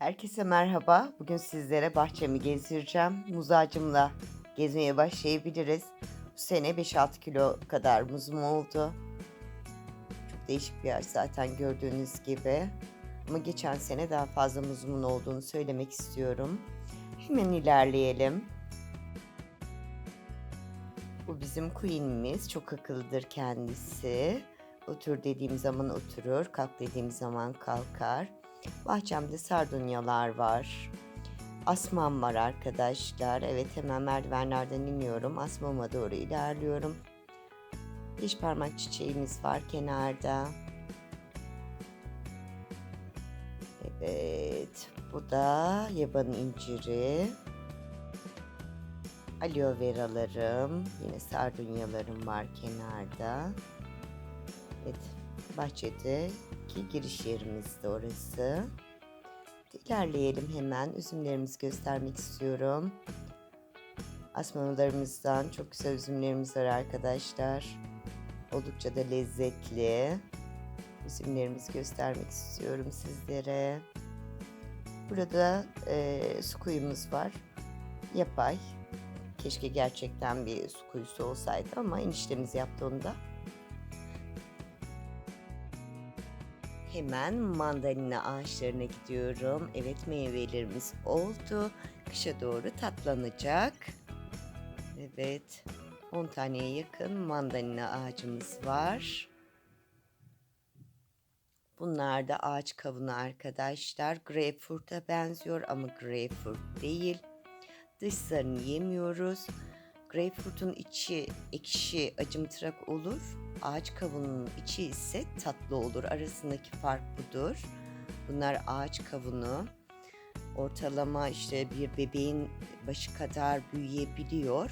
Herkese merhaba. Bugün sizlere bahçemi gezdireceğim. Muz ağacımla gezmeye başlayabiliriz. Bu sene 5-6 kilo kadar muzum oldu. Çok değişik bir ağaç zaten gördüğünüz gibi. Ama geçen sene daha fazla muzumun olduğunu söylemek istiyorum. Hemen ilerleyelim. Bu bizim Queen'imiz. Çok akıllıdır kendisi. Otur dediğim zaman oturur, kalk dediğim zaman kalkar. Bahçemde sardunyalar var. Asmam var arkadaşlar. Evet hemen merdivenlerden iniyorum. Asmama doğru ilerliyorum. Beş parmak çiçeğimiz var kenarda. Evet. Bu da yaban inciri. Aloe veralarım. Yine sardunyalarım var kenarda. Evet. Bahçedeki giriş yerimiz de orası. İlerleyelim hemen. Üzümlerimizi göstermek istiyorum. Asmalarımızdan çok güzel üzümlerimiz var arkadaşlar. Oldukça da lezzetli. Üzümlerimizi göstermek istiyorum sizlere. Burada e, su kuyumuz var. Yapay. Keşke gerçekten bir su kuyusu olsaydı ama eniştemiz yaptı Hemen mandalina ağaçlarına gidiyorum. Evet meyvelerimiz oldu. Kışa doğru tatlanacak. Evet 10 taneye yakın mandalina ağacımız var. Bunlar da ağaç kavunu arkadaşlar. Greyfurt'a benziyor ama greyfurt değil. Dışlarını yemiyoruz. Greyfurt'un içi ekşi, acımtırak olur. Ağaç kavunun içi ise tatlı olur. Arasındaki fark budur. Bunlar ağaç kavunu. Ortalama işte bir bebeğin başı kadar büyüyebiliyor.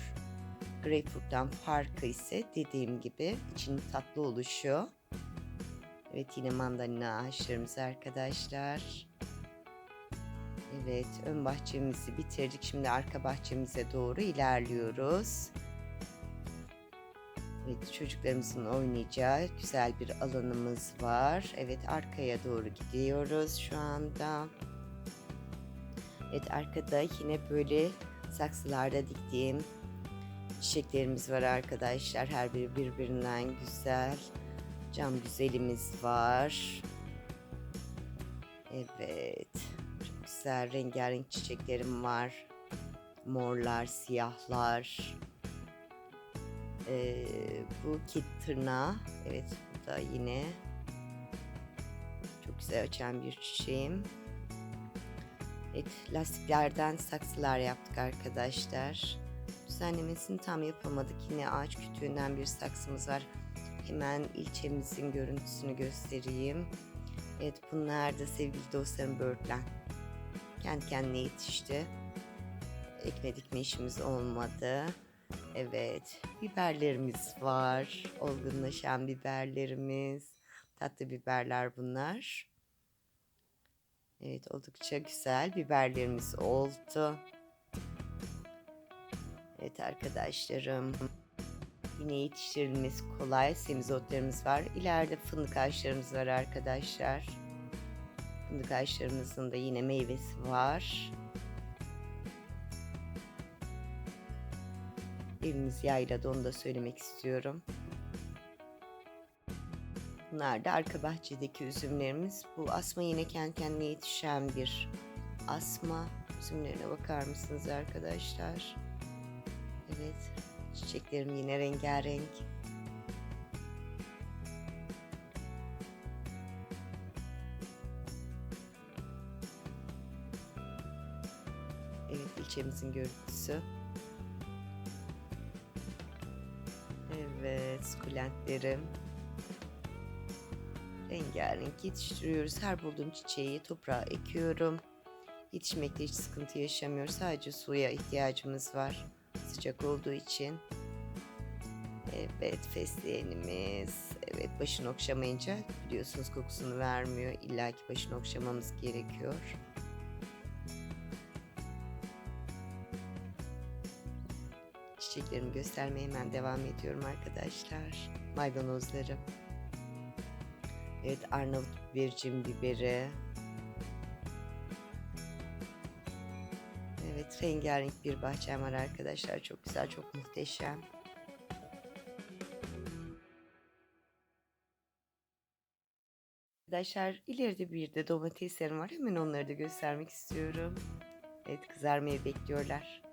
Greyfurt'tan farkı ise dediğim gibi içinin tatlı oluşu. Evet yine mandalina ağaçlarımız arkadaşlar. Evet, ön bahçemizi bitirdik. Şimdi arka bahçemize doğru ilerliyoruz. Evet, çocuklarımızın oynayacağı güzel bir alanımız var. Evet, arkaya doğru gidiyoruz şu anda. Evet, arkada yine böyle saksılarda diktiğim çiçeklerimiz var arkadaşlar. Her biri birbirinden güzel. Cam güzelimiz var. Evet güzel rengarenk çiçeklerim var. Morlar, siyahlar. Ee, bu kit tırnağı. Evet bu da yine çok güzel açan bir çiçeğim. Evet lastiklerden saksılar yaptık arkadaşlar. Düzenlemesini tam yapamadık. Yine ağaç kütüğünden bir saksımız var. Hemen ilçemizin görüntüsünü göstereyim. Evet bunlar da sevgili dostlarım böğürtlen kendi kendine yetişti. Ekme dikme işimiz olmadı. Evet, biberlerimiz var. Olgunlaşan biberlerimiz. Tatlı biberler bunlar. Evet, oldukça güzel biberlerimiz oldu. Evet arkadaşlarım. Yine yetiştirilmesi kolay semizotlarımız var. İleride fındık ağaçlarımız var arkadaşlar. Fındık ağaçlarımızın da yine meyvesi var. Evimiz yayladı onu da söylemek istiyorum. Bunlar da arka bahçedeki üzümlerimiz. Bu asma yine kendi kendine yetişen bir asma. Üzümlerine bakar mısınız arkadaşlar? Evet. Çiçeklerim yine rengarenk. İlçemizin görüntüsü. Evet sukulentlerim. Rengarenk yetiştiriyoruz. Her bulduğum çiçeği toprağa ekiyorum. Yetişmekte hiç sıkıntı yaşamıyoruz. Sadece suya ihtiyacımız var. Sıcak olduğu için. Evet fesleğenimiz. Evet başını okşamayınca biliyorsunuz kokusunu vermiyor. İlla ki başını okşamamız gerekiyor. Çiçeklerimi göstermeye hemen devam ediyorum arkadaşlar. Maydanozlarım. Evet Arnavut bibercim biberi. Evet, rengarenk bir bahçem var arkadaşlar. Çok güzel, çok muhteşem. Arkadaşlar ileride bir de domateslerim var. Hemen onları da göstermek istiyorum. Evet kızarmayı bekliyorlar.